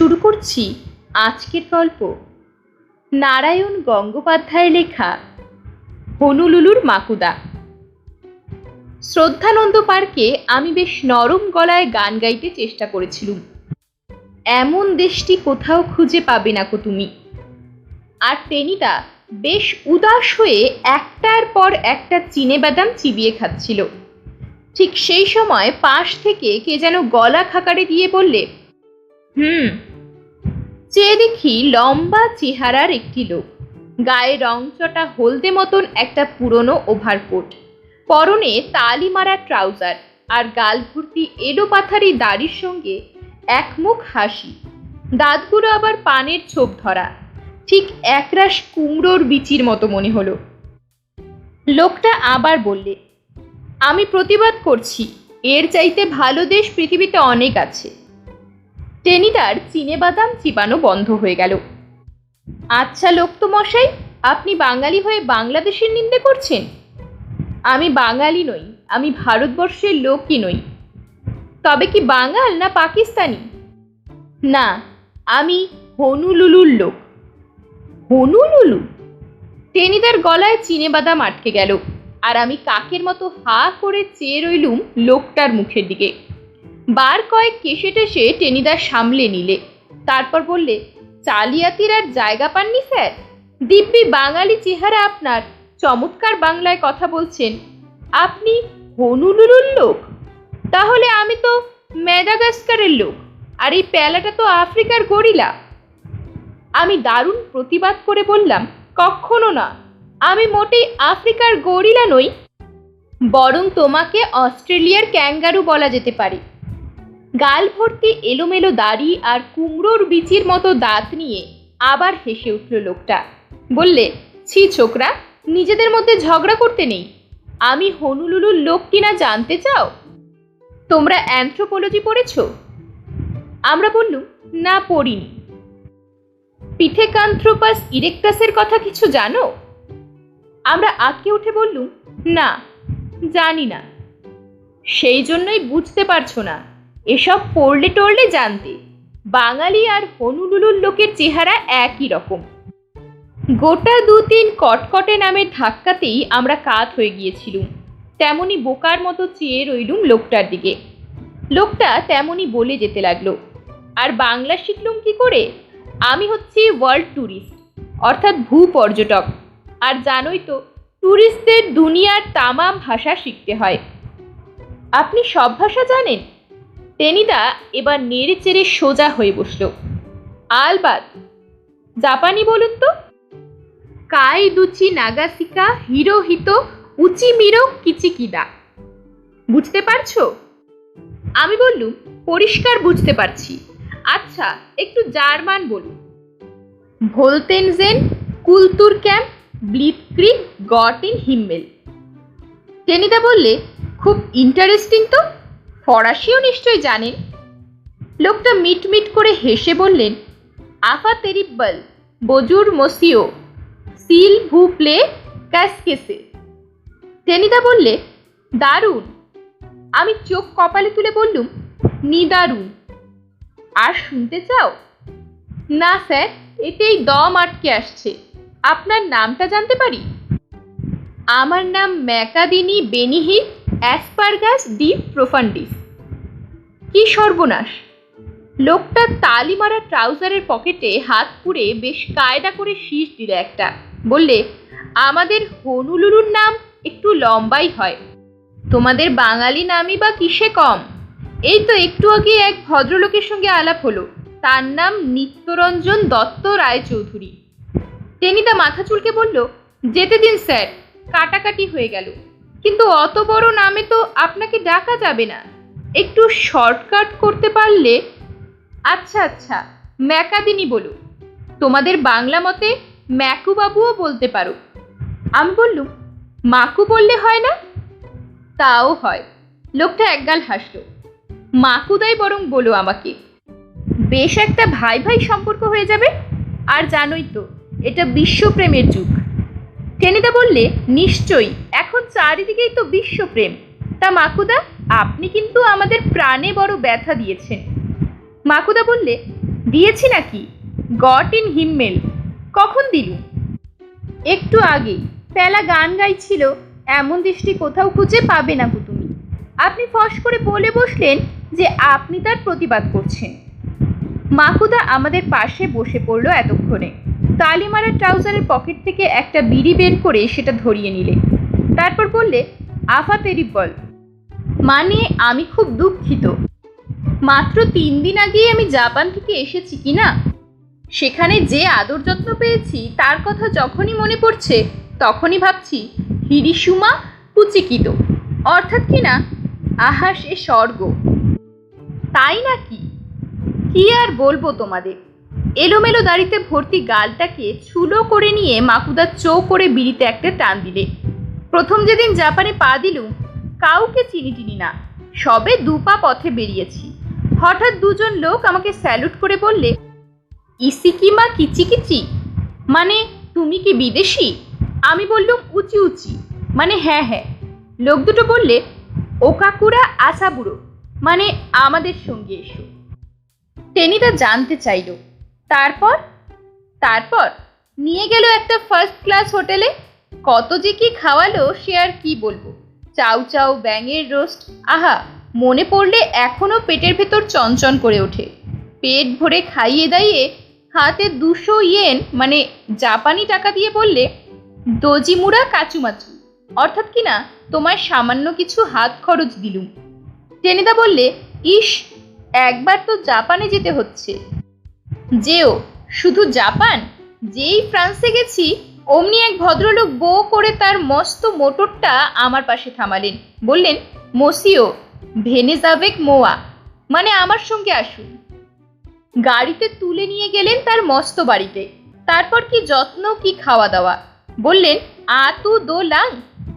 শুরু করছি আজকের গল্প। নারায়ণ গঙ্গোপাধ্যায় লেখা হনুলুলুর মাকুদা। শ্রদ্ধানন্দ পার্কে আমি বেশ নরম গলায় গান গাইতে চেষ্টা করেছিলুম। এমন দেশটি কোথাও খুঁজে পাবে না কো তুমি। আর টেনিদা বেশ উদাস হয়ে একটার পর একটা চিনে বাদাম চিবিয়ে খাচ্ছিল। ঠিক সেই সময় পাশ থেকে কে যেন গলা খাকারে দিয়ে বললে, হুম চেয়ে দেখি লম্বা চেহারার একটি লোক। গায়ে রংচটা হলদে মতন একটা পুরনো ওভারকোট। পরনে তালি মারা ট্রাউজার আর গাল ভর্তি এলো পাথারি দাড়ির সঙ্গে একমুখ হাসি। দাঁতগুলো আবার পানের ছোপ ধরা। ঠিক একরাশ কুমড়োর বিচির মতো মনে হলো। লোকটা আবার বললে, আমি প্রতিবাদ করছি। এর চাইতে ভালো দেশ পৃথিবীতে অনেক আছে। টেনিদার বাদাম চিবানো বন্ধ হয়ে গেল। আচ্ছা লোক তো মশাই আপনি বাঙালি হয়ে বাংলাদেশের নিন্দে করছেন? আমি বাঙালি নই, আমি ভারতবর্ষের লোকই নই। তবে কি বাঙাল না পাকিস্তানি? না, আমি হনুলুলুর লোক। হনুলুলু? টেনিদার গলায় বাদাম আটকে গেল, আর আমি কাকের মতো হা করে চেয়ে রইলুম লোকটার মুখের দিকে। বার কয়েক কেসে টেসে টেনিদা সামলে নিলে। তারপর বললে, চালিয়াতির আর জায়গা পাননি স্যার? দিব্যি বাঙালি চেহারা আপনার। চমৎকার বাংলায় কথা বলছেন। আপনি হনুলুলুর লোক? তাহলে আমি তো ম্যাডাগাস্কারের লোক, আর এই প্যালাটা তো আফ্রিকার গরিলা। আমি দারুণ প্রতিবাদ করে বললাম কখনো না, আমি মোটেই আফ্রিকার গরিলা নই, বরং তোমাকে অস্ট্রেলিয়ার ক্যাঙ্গারু বলা যেতে পারে। গাল ভর্তি এলোমেলো দাড়ি আর কুমড়োর বিচির মতো দাঁত নিয়ে আবার হেসে উঠল লোকটা। বললে, ছি ছোকরা, নিজেদের মধ্যে ঝগড়া করতে নেই। আমি হনুলুলুর লোক কিনা জানতে চাও? তোমরা অ্যান্থ্রোপোলজি পড়েছ? আমরা বললুম, না, পড়িনি। পিথেকান্থ্রোপাস ইরেকটাসের কথা কিছু জানো? আমরা আটকে উঠে বললুম, না, জানি না। সেই জন্যই বুঝতে পারছ না। এসব পড়লে টড়লে জানতে। বাঙালি আর হনুলুলুর লোকের চেহারা একই রকম। গোটা দু তিন কটকটে নামের ধাক্কাতেই আমরা কাত হয়ে গিয়েছিলুম। তেমনি বোকার মতো চেয়ে রইলুম লোকটার দিকে। লোকটা তেমনি বলে যেতে লাগল, আর বাংলা শিখলুম কি করে? আমি হচ্ছি ওয়ার্ল্ড ট্যুরিস্ট অর্থাৎ ভূ পর্যটক। আর জানোই তো ট্যুরিস্টদের দুনিয়ার তামাম ভাষা শিখতে হয়। আপনি সব ভাষা জানেন? টেনিদা এবার নেড়ে চেড়ে সোজা হয়ে বসল। আলবাদ জাপানি বলুন তো? কাই দুচি নাগাসিকা হিরোহিত উচি মিরো কিচিকিদা বুঝতে পারছ? আমি বললুম, পরিষ্কার বুঝতে পারছি। আচ্ছা একটু জার্মান বলুন। ভোলতেনজেন কুলতুর ক্যাম্প ব্লিটক্রিক গট ইন হিম্মেল। টেনিদা বললে, খুব ইন্টারেস্টিং তো। ফরাসিও নিশ্চয় জানেন লোকটা মিটমিট করে হেসে বললেন, আফা তেরিব্বল বজুর মসিও, সিল ভু প্লে ক্যাসকেসে। টেনিদা বললে, দারুণ। আমি চোখ কপালে তুলে বললুম, নিদারুণ। আর শুনতে চাও? না স্যার, এতেই দম আটকে আসছে। আপনার নামটা জানতে পারি? আমার নাম ম্যাকাদিনী বেনিহিট অ্যাসপারগাস ডি প্রোফান্ডিস। কি সর্বনাশ। লোকটা তালি মারা ট্রাউজারের পকেটে হাত পুড়ে বেশ কায়দা করে শীষ দিল একটা। বললে, আমাদের হনুলুলুর নাম একটু লম্বাই হয়। তোমাদের বাঙালি নামই বা কিসে কম? এই তো একটু আগে এক ভদ্রলোকের সঙ্গে আলাপ হলো। তার নাম নিত্যরঞ্জন দত্ত রায়চৌধুরী। টেনিদা মাথা চুলকে বলল, যেতে দিন স্যার, কাটাকাটি হয়ে গেল। কিন্তু অত বড় নামে তো আপনাকে ডাকা যাবে না। একটু শর্টকাট করতে পারলে আচ্ছা আচ্ছা ম্যাকাদিনী বলো তোমাদের বাংলা মতে ম্যাকু বাবুও বলতে পারো। আমি বললুম, মাকু বললে হয় না? তাও হয়। লোকটা একগাল হাসলো। মাকুদাই বরং বলো আমাকে, বেশ একটা ভাই ভাই সম্পর্ক হয়ে যাবে? আর জানোই তো, এটা বিশ্বপ্রেমের যুগ। টেনিদা বললে, নিশ্চয়ই। চারিদিকেই তো বিশ্বপ্রেম। তা মাকুদা, আপনি কিন্তু আমাদের প্রাণে বড় ব্যথা দিয়েছেন। মাকুদা বললে, দিয়েছি নাকি? গট ইন হিমমেল। কখন দিলু? একটু আগেই প্যালা গান গাইছিল, এমন দৃষ্টি কোথাও খুঁজে পাবে না তুমি। আপনি ফস করে বলে বসলেন যে আপনি তার প্রতিবাদ করছেন। মাকুদা আমাদের পাশে বসে পড়ল এতক্ষণে। তালিমারা ট্রাউজারের পকেট থেকে একটা বিড়ি বের করে সেটা ধরিয়ে নিলে। তারপর বললে, আফা তেরিবল মানে আমি খুব দুঃখিত। মাত্র তিন দিন আগেই আমি জাপান থেকে এসেছি কি না? সেখানে যে আদর যত্ন পেয়েছি, তার কথা যখনই মনে পড়ছে, তখনই ভাবছি হিরিসুমা কুচিকিত। অর্থাৎ কি না? আহা, সে স্বর্গ। তাই নাকি? কি আর বলব তোমাদের? এলোমেলো দাড়িতে ভর্তি গালটাকে ছুলো করে নিয়ে মাকুদা চৌ করে বিড়িতে একটা টান দিলে। প্রথম যেদিন জাপানে পা দিলুম, কাউকে চিনি চিনি না। সবে দুপা পথে বেরিয়েছি। হঠাৎ দুজন লোক আমাকে স্যালুট করে বললে ইসিকিমা কিচি কিচি? মানে তুমি কি বিদেশি? আমি বললুম, উঁচি উঁচি। মানে হ্যাঁ হ্যাঁ। লোক দুটো বললে, ওকাকুরা আসাবুড়ো মানে আমাদের সঙ্গে এসো। টেনিদা জানতে চাইল। তারপর? তারপর? নিয়ে গেল একটা ফার্স্ট ক্লাস হোটেলে কত যে কি খাওয়ালো সে আর কি বলব? চাউ চাউ ব্যাঙের রোস্ট, আহা, মনে পড়লে এখনও পেটের ভেতর চঞ্চন করে ওঠে। পেট ভরে খাইয়ে দাইয়ে হাতে দুশো ইয়েন মানে জাপানি টাকা দিয়ে বললে দজিমুড়া কাচুমাচু। অর্থাৎ কি না, তোমায় সামান্য কিছু হাত খরচ দিলুম। টেনিদা বললে ইস একবার তো জাপানে যেতে হচ্ছে। যেও, শুধু জাপান? যেই ফ্রান্সে গেছি অমনি এক ভদ্রলোক বো করে তার মস্ত মোটরটা আমার পাশে থামালেন। বললেন, মসিও ভেনেজাবেক মোয়া মানে আমার সঙ্গে আসুন। গাড়িতে তুলে নিয়ে গেলেন তার মস্ত বাড়িতে। তারপর কি যত্ন, কি খাওয়া দাওয়া বললেন আতু দো লাং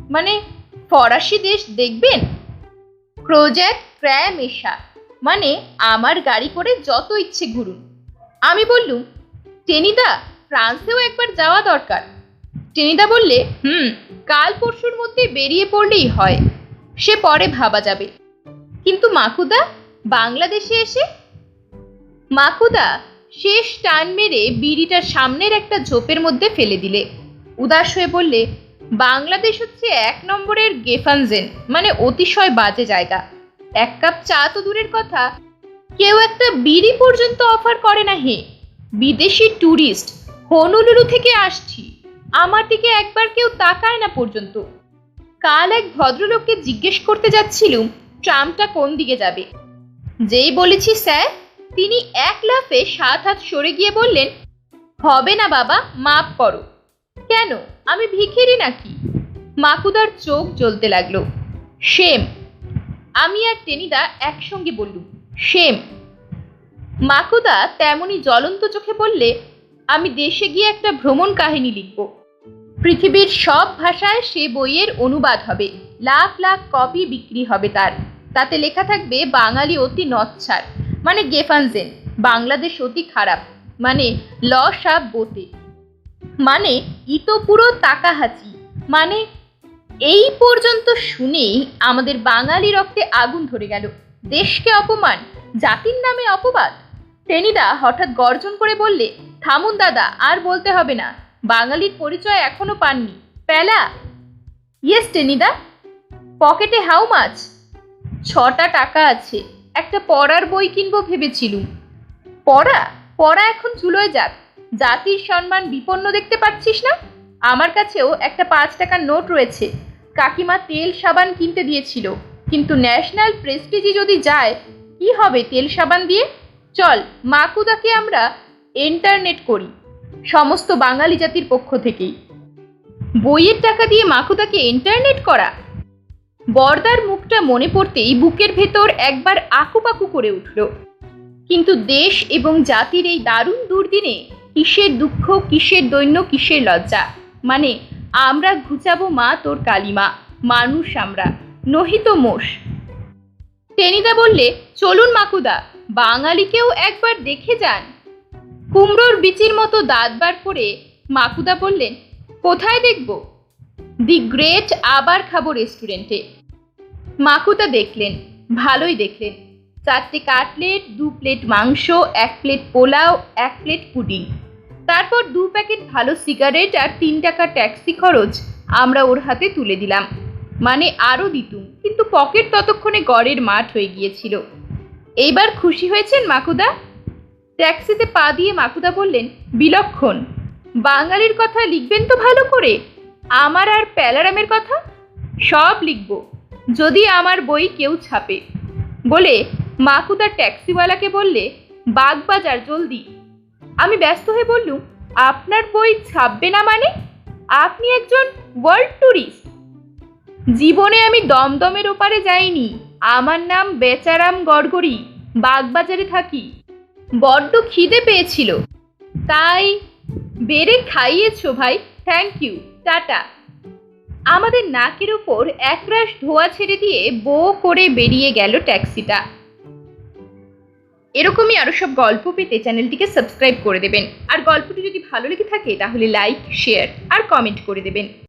মানে ফরাসি দেশ, দেখবেন? প্রজেক্ট ক্র্যামেশা মানে আমার গাড়ি করে যত ইচ্ছে ঘুরুন। আমি বললুম, টেনিদা, ফ্রান্সেও একবার যাওয়া দরকার। টেনিদা বললে, হুম, কাল পরশুর মধ্যে বেরিয়ে পড়লেই হয়। সে পরে ভাবা যাবে। কিন্তু মাকুদা, বাংলাদেশে এসে? মাকুদা শেষ টান মেরে বিড়িটা সামনের একটা ঝোপের মধ্যে ফেলে দিলে। উদাস হয়ে বললে, বাংলাদেশ হচ্ছে এক নম্বরের গেফানজেন মানে অতিশয় বাজে জায়গা। এক কাপ চা তো দূরের কথা। কেউ একটা বিড়ি পর্যন্ত অফার করে না হে। বিদেশি ট্যুরিস্ট হনুলুরু থেকে আসছি। আমার দিকে একবার কেউ তাকায় না পর্যন্ত। কাল এক ভদ্রলোককে জিজ্ঞেস করতে যাচ্ছিলুম, ট্রামটা কোন দিকে যাবে? যেই বলেছি, স্যার, তিনি এক লাফে সাত হাত সরে গিয়ে বললেন, হবে না বাবা মাফ করো। কেন? আমি ভিখিরি নাকি? মাকুদার চোখ জ্বলতে লাগল। সেম। আমি আর টেনিদা একসঙ্গে বললুম, সেম। মাকুদা তেমনি জ্বলন্ত চোখে বললে, আমি দেশে গিয়ে একটা ভ্রমণ কাহিনী লিখব। পৃথিবীর সব ভাষায় সে বইয়ের অনুবাদ হবে। লাখ লাখ কপি বিক্রি হবে তার। তাতে লেখা থাকবে, বাঙালি অতি নচ্ছার। মানে গেফানজেন, বাংলাদেশ অতি খারাপ। মানে ল সাপ বোতে। মানে ইতো পুরো তাকাহাচি। মানে এই পর্যন্ত শুনেই আমাদের বাঙালি রক্তে আগুন ধরে গেল। দেশকে অপমান, জাতির নামে অপবাদ? টেনিদা হঠাৎ গর্জন করে বললে, থামুন দাদা, আর বলতে হবে না। বাঙালির পরিচয় এখনও পাননি। প্যালা ইয়েস টেনিদা। পকেটে হাউ মাছ ছটা টাকা আছে। একটা পড়ার বই কিনবো ভেবেছিলুম। পড়া? পড়া এখন চুলোয় যাক। জাতির সম্মান বিপন্ন দেখতে পাচ্ছিস না? আমার কাছেও একটা পাঁচ টাকার নোট রয়েছে। কাকিমা তেল সাবান কিনতে দিয়েছিল। কিন্তু ন্যাশনাল প্রেস্টিজি যদি যায়, কি হবে তেল সাবান দিয়ে? চল, মাকুদাকে আমরা ইন্টারনেট করি। সমস্ত বাঙালি জাতির পক্ষ থেকেই। বইয়ের টাকা দিয়ে মাকুদাকে ইন্টারনেট করা। বর্দার মুখটা মনে পড়তেই বুকের ভেতর একবার আকুপাকু করে উঠল। কিন্তু দেশ এবং জাতির এই দারুণ দুর্দিনে কিসের দুঃখ, কিসের দৈন্য, কিসের লজ্জা? মানে আমরা ঘুচাবো মা তোর কালিমা, মানুষ আমরা, নহিত মোষ। টেনিদা বললে, চলুন মাকুদা বাঙালিকেও একবার দেখে যান। কুমড়োর বিচির মতো দাঁত বার করে মাকুদা বললেন, কোথায় দেখব? দি গ্রেট আবার খাব রেস্টুরেন্টে। মাকুদা দেখলেন, ভালোই দেখলেন। চারটে কাটলেট দু প্লেট মাংস, এক প্লেট পোলাও, এক প্লেট পুডিং। তারপর দু প্যাকেট ভালো সিগারেট আর তিন টাকা ট্যাক্সি খরচ আমরা ওর হাতে তুলে দিলাম। মানে আরও দিতুম, কিন্তু পকেট ততক্ষণে গড়ের মাঠ হয়ে গিয়েছিল। এইবার খুশি হয়েছেন মাকুদা? ট্যাক্সিতে পা দিয়ে মাকুদা বললেন, বিলক্ষণ। বাঙালির কথা লিখবেন তো ভালো করে। আমার আর প্যালারামের কথা? সব লিখব, যদি আমার বই কেউ ছাপে। বলে মাকুদা ট্যাক্সিওয়ালাকে বললে বাগবাজার জলদি। আমি ব্যস্ত হয়ে বললুম, আপনার বই ছাপবে না মানে? আপনি একজন ওয়ার্ল্ড ট্যুরিস্ট জীবনে আমি দমদমের ওপারে যাইনি। আমার নাম বেচারাম গড়গড়ি। বাগবাজারে থাকি। বড্ড খিদে পেয়েছিল। তাই বেড়ে খাইয়েছো ভাই থ্যাংক ইউ টাটা। আমাদের নাকের উপর একরাশ ধোয়া ছেড়ে দিয়ে বো করে বেরিয়ে গেল ট্যাক্সিটা। এরকমই আরও সব গল্প পেতে চ্যানেলটিকে সাবস্ক্রাইব করে দেবেন। আর গল্পটি যদি ভালো লেগে থাকে, তাহলে লাইক শেয়ার আর কমেন্ট করে দেবেন।